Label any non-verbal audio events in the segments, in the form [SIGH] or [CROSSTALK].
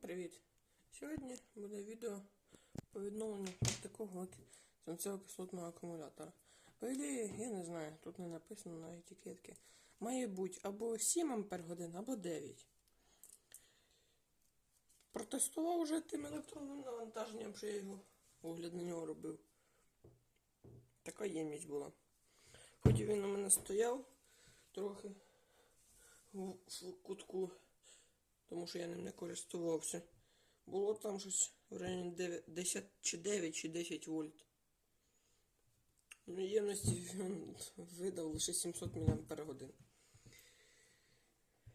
привіт! Сьогодні буде відео по відновленню такого от свинцево-кислотного акумулятора. По ідеї, я не знаю, тут не написано на етикетці. Має бути або 7 Ампер годин, або 9. Протестував вже тим електронним навантаженням, що я його огляд на нього робив. Така ємність була. Хоч він у мене стояв трохи в кутку тому що я ним не користувався. Було там щось в районі 9, 10 чи 9 чи 10 вольт. Ну, ємності він видав лише 700 мАч.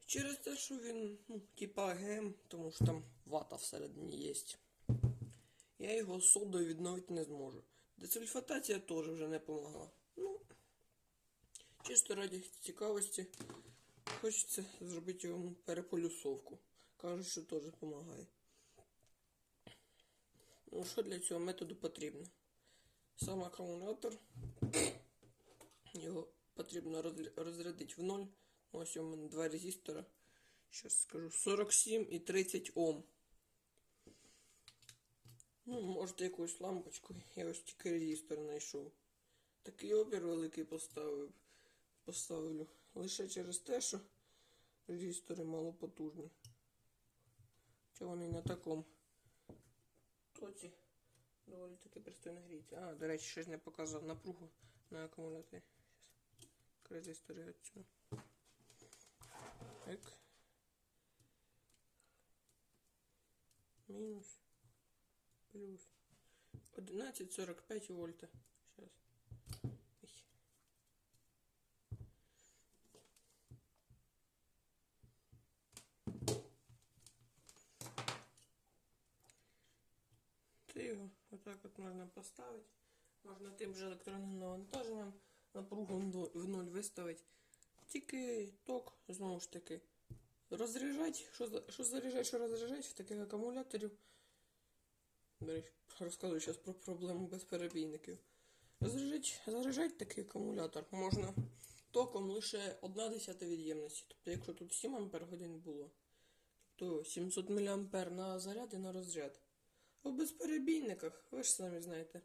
Через те, що він, ну, типа АГМ, тому що там вата всередині є. Я його содою відновити не зможу. Десульфатація теж вже не допомогла. Ну, чисто раді цікавості. Хочеться зробити йому переполюсовку. Кажуть, що теж допомагає. Ну, що для цього методу потрібно? Сам акумулятор. Його потрібно розрядити в ноль. Ось у мене два резистора. Зараз скажу 47 і 30 Ом. Ну, можете якусь лампочку. Я ось тільки резистор знайшов. Такий опір великий поставив. Поставлю. Лише через те, що резистори малопотужні. Чи вони на такому тоці доволі таки пристойно гріються. А, до речі, щось не показав напругу на акумуляторі. Резистори відсюди. Так. Мінус. Плюс. 11,45 вольта. Це його отак от можна поставити. Можна тим же електронним навантаженням напругу в в виставити. Тільки ток, знову ж таки, розряджати, що, що заряджати, що розряджати в таких акумуляторів. Розказую зараз про проблему безперебійників. Розряджати, заряджати такий акумулятор можна током лише 1 десята від'ємності. Тобто, якщо тут 7 Ампер годин було, то 700 мА на заряд і на розряд. В безперебійниках, ви ж самі знаєте,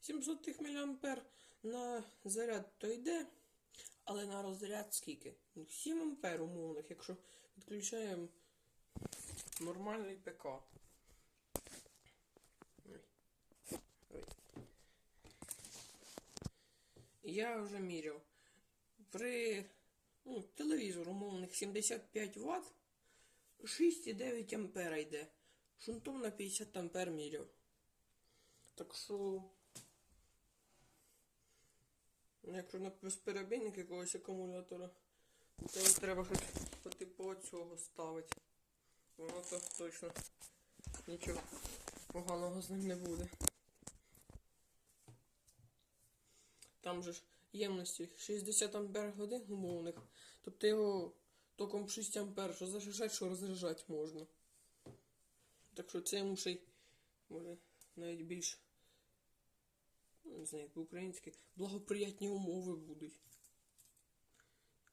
700 тих мА на заряд то йде, але на розряд скільки? Ну, 7 ампер умовних, якщо відключаємо нормальний ПК. Я вже міряв. При ну, телевізор умовних 75 Вт 6,9 ампера йде. Шунтом на 50 ампер міряв. Так що. ну, Якщо на безперебійник якогось акумулятора, то треба щось по типу цього ставити. Воно то точно нічого поганого з ним не буде. Там же ж ємності 60 ампер годин умовних. Тобто його током 6 ампер, що заряджати, що розряджати можна. Так що це йому ще й може навіть більш ну, не знаю, як по-українськи, благоприятні умови будуть.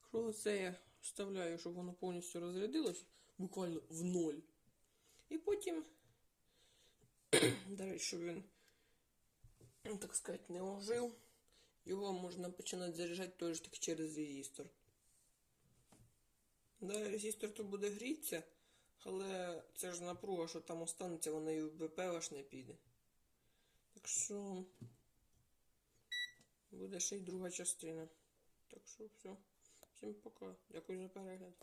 Якщо це я вставляю, щоб воно повністю розрядилось, буквально в ноль. І потім, [CLEARS THROAT] речі, щоб він, ну, так сказати, не ожив, його можна починати заряджати теж таки через резистор. Да, резистор то буде грітися, але це ж напруга, що там останеться, вона і в БП ваш не піде. Так що буде ще й друга частина. Так що все. Всім пока. Дякую за перегляд.